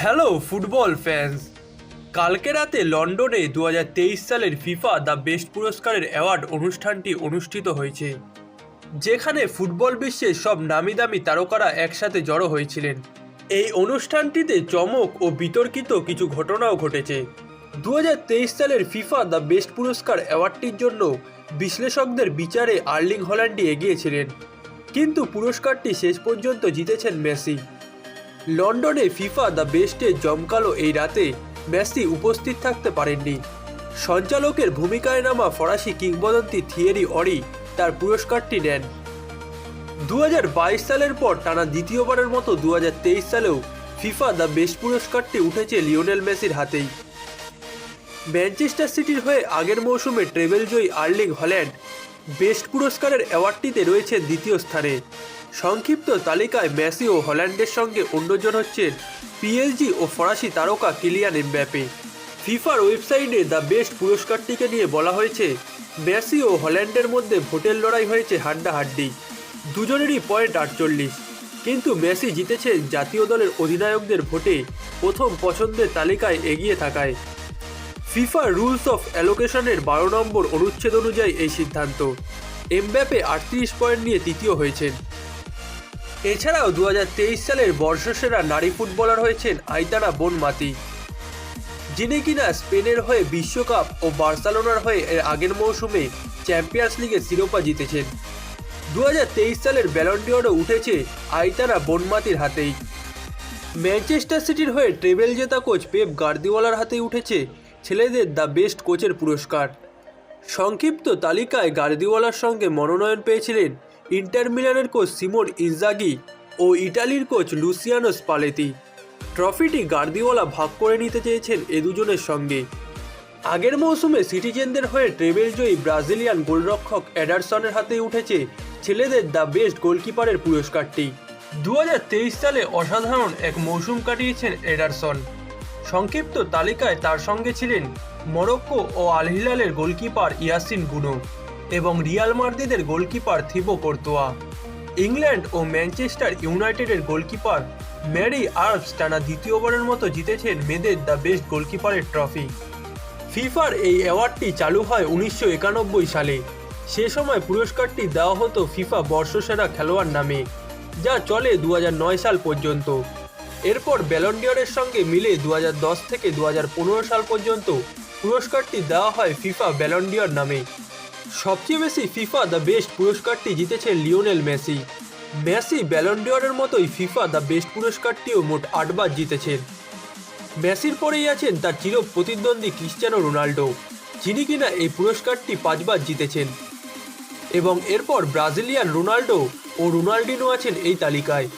Hello football fans কালকে রাতে লন্ডনে দু হাজার তেইশ সালের ফিফা দ্য বেস্ট পুরস্কারের অ্যাওয়ার্ড অনুষ্ঠানটি অনুষ্ঠিত হয়েছে, যেখানে ফুটবল বিশ্বের সব নামি দামি তারকারা একসাথে জড়ো হয়েছিলেন। এই অনুষ্ঠানটিতে চমক ও বিতর্কিত কিছু ঘটনাও ঘটেছে। দু হাজার তেইশ সালের ফিফা দ্য বেস্ট পুরস্কার অ্যাওয়ার্ডটির জন্য বিশ্লেষকদের বিচারে আর্লিং হল্যান্ডই এগিয়েছিলেন। কিন্তু পুরস্কারটি শেষ পর্যন্ত জিতেছেন মেসি। লন্ডনে ফিফা দ্য বেস্টে জমকালো এই রাতে মেসি উপস্থিত থাকতে পারেননি। সঞ্চালকের ভূমিকায় নামা ফরাসি কিংবদন্তি থিয়েরি অরি তার পুরস্কারটি নেন। দু হাজার বাইশ সালের পর টানা দ্বিতীয়বারের মতো দু হাজার তেইশ সালেও ফিফা দ্য বেস্ট পুরস্কারটি উঠেছে লিওনেল মেসির হাতেই। ম্যানচেস্টার সিটির হয়ে আগের মৌসুমে ট্রেবেল জয়ী আর্লিং হল্যান্ড বেস্ট পুরস্কারের অ্যাওয়ার্ডটিতে রয়েছে দ্বিতীয় স্থানে। সংক্ষিপ্ত তালিকায় মেসি ও হল্যান্ডের সঙ্গে অন্যজন হচ্ছেন পিএলজি ও ফরাসি তারকা কিলিয়ান এমব্যাপে। ফিফার ওয়েবসাইটে দ্য বেস্ট পুরস্কারটিকে নিয়ে বলা হয়েছে, মেসি ও হল্যান্ডের মধ্যে ভোটের লড়াই হয়েছে হাড্ডাহাড্ডি। দুজনেরই পয়েন্ট আটচল্লিশ। কিন্তু মেসি জিতেছে জাতীয় দলের অধিনায়কদের ভোটে প্রথম পছন্দের তালিকায় এগিয়ে থাকায়। ফিফা রুলস অফ অ্যালোকেশনের বারো নম্বর অনুচ্ছেদ অনুযায়ী এই সিদ্ধান্ত। এমব্যাপে আটত্রিশ পয়েন্ট নিয়ে তৃতীয় হয়েছেন। এছাড়াও দু হাজার তেইশ সালের বর্ষসেরা নারী ফুটবলার হয়েছেন আইতানা বনমাতি, যিনি কিনা স্পেনের হয়ে বিশ্বকাপ ও বার্সেলোনার হয়ে এর আগের মৌসুমে চ্যাম্পিয়ন্স লিগের শিরোপা জিতেছেন। দুহাজার তেইশ সালের ব্যালন্ডিওরও উঠেছে আইতানা বনমাতির হাতেই। ম্যানচেস্টার সিটির হয়ে ট্রেবেল জেতা কোচ পেপ গার্দিওয়ালার হাতেই উঠেছে ছেলেদের দ্য বেস্ট কোচের পুরস্কার। সংক্ষিপ্ত তালিকায় গার্দিওয়ালার সঙ্গে মনোনয়ন পেয়েছিলেন ইন্টার মিলানের কোচ সিমোর ইনজাগি ও ইটালির কোচ লুসিয়ানো স্পালেতি। ট্রফিটি গার্দিওয়ালা ভাগ করে নিতে চেয়েছেন এ দুজনের সঙ্গে। আগের মৌসুমে সিটিজেনদের হয়ে ট্রেবেল জয়ী ব্রাজিলিয়ান গোলরক্ষক অ্যাডারসনের হাতে উঠেছে ছেলেদের দ্য বেস্ট গোলকিপারের পুরস্কারটি। দু হাজার তেইশ সালে অসাধারণ এক মৌসুম কাটিয়েছেন এডারসন সংক্ষিপ্ত তালিকায় তার সঙ্গে ছিলেন মরক্কো ও আল হিলালের গোলকিপার ইয়াসিন গুনো। এবং রিয়াল মার্দিদের গোলকিপার থিবো কোর্তোয়া ইংল্যান্ড ও ম্যানচেস্টার ইউনাইটেডের গোলকিপার ম্যারি আর্বস টানা দ্বিতীয়বারের মতো জিতেছেন মেদের দ্য বেস্ট গোলকিপারের ট্রফি ফিফার এই অ্যাওয়ার্ডটি চালু হয় উনিশশো একানব্বই সালে। সে সময় পুরস্কারটি দেওয়া হতো ফিফা বর্ষসেরা খেলোয়াড় নামে, যা চলে দু হাজার নয় সাল পর্যন্ত। এরপর ব্যালন্ডিয়রের সঙ্গে মিলে দু হাজার দশ থেকে দু হাজার পনেরো সাল পর্যন্ত পুরস্কারটি দেওয়া হয় ফিফা ব্যালন্ডিয়র নামে। সবচেয়ে বেশি ফিফা দ্য বেস্ট পুরস্কারটি জিতেছে লিওনেল মেসি। মেসি ব্যালন্ডিয়রের মতোই ফিফা দ্য বেস্ট পুরস্কারটিও মোট আটবার জিতেছেন মেসির পরেই আছেন তার চির প্রতিদ্বন্দ্বী ক্রিশ্চিয়ানো রোনাল্ডো, যিনি কিনা এই পুরস্কারটি পাঁচবার জিতেছেন। এবং এরপর ব্রাজিলিয়ান রোনাল্ডো ও রোনাল্ডিনো আছেন এই তালিকায়।